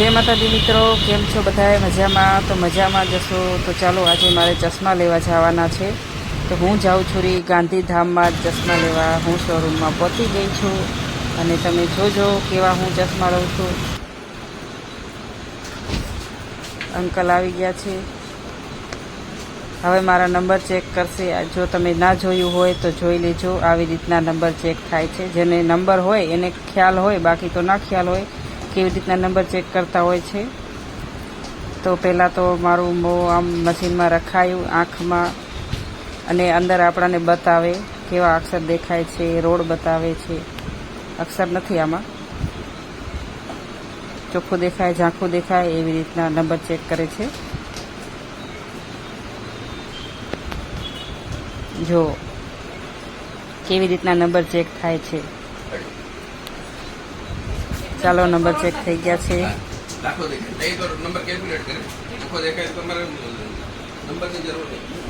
જય માતાજી મિત્રો, કેમ છો બધાએ? મજામાં? તો મજામાં જશો તો ચાલો આજે મારે ચશ્મા લેવા જવાના છે. તો હું જાઉં છું રી ગાંધીધામમાં ચશ્મા લેવા. હું શોરૂમમાં પહોંચી ગઈ છું અને તમે જોજો કેવા હું ચશ્મા લઉં છું. અંકલ આવી ગયા છે. હવે મારા નંબર ચેક કરશે. જો તમે ના જોયું હોય તો જોઈ લેજો. આવી રીતના નંબર ચેક થાય છે. જેને નંબર હોય એને ખ્યાલ હોય, બાકી તો ના ખ્યાલ હોય કેવી રીતના નંબર ચેક કરતા હોય છે. તો પહેલાં તો મારું મોં આમ મશીનમાં રખાયું આંખમાં અને અંદર આપણાને બતાવે કેવા અક્ષર દેખાય છે, રોડ બતાવે છે. અક્ષર નથી આમાં. ચોખ્ખું દેખાય, ઝાંખું દેખાય એવી રીતના નંબર ચેક કરે છે. જો કેવી રીતના નંબર ચેક થાય છે. ચાલો નંબર ચેક થઈ ગયા છે.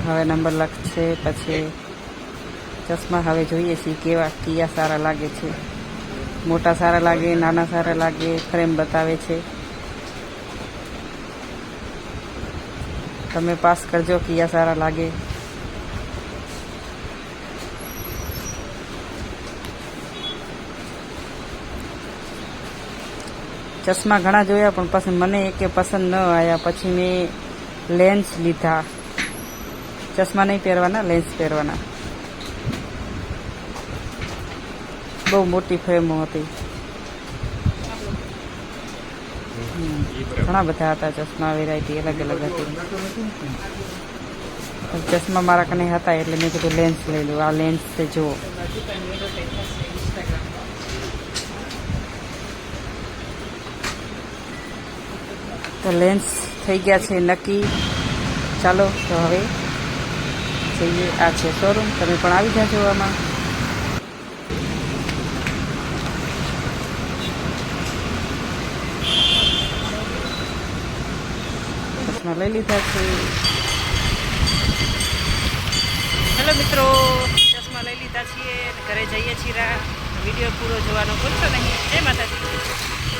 હવે નંબર લખશે પછી ચશ્મા હવે જોઈએ છીએ કેવા કયા સારા લાગે છે. મોટા સારા લાગે નાના સારા લાગે ફ્રેમ બતાવે છે. તમે પાસ કરજો કયા સારા લાગે. ચશ્મા ઘણા જોયા, પણ પછી મને એકે પસંદ ન આવ્યા પછી મેં લેન્સ લીધા. ચશ્મા નહીં પહેરવાના લેન્સ પહેરવાના. બહુ મોટી ફ્રેમો હતી. ઘણા બધા હતા ચશ્મા વેરાયટી અલગ અલગ હતી. ચશ્મા મારા કને હતા એટલે મેં કીધું લેન્સ લઈ લઉં આ લેન્સ છે, જુઓ. તો લેન્સ થઈ ગયા છે નક્કી. ચાલો, તો હવે જઈએ. આ છે શોરૂમ તમે પણ આવી જાજો આમાં. ચશ્મા લઈ લીધા છે. હેલો મિત્રો ચશ્મા લઈ લીધા છીએ ઘરે જઈએ છીએ. વીડિયો પૂરો જોવાનો ભૂલશો નહીં. જય માતાજી.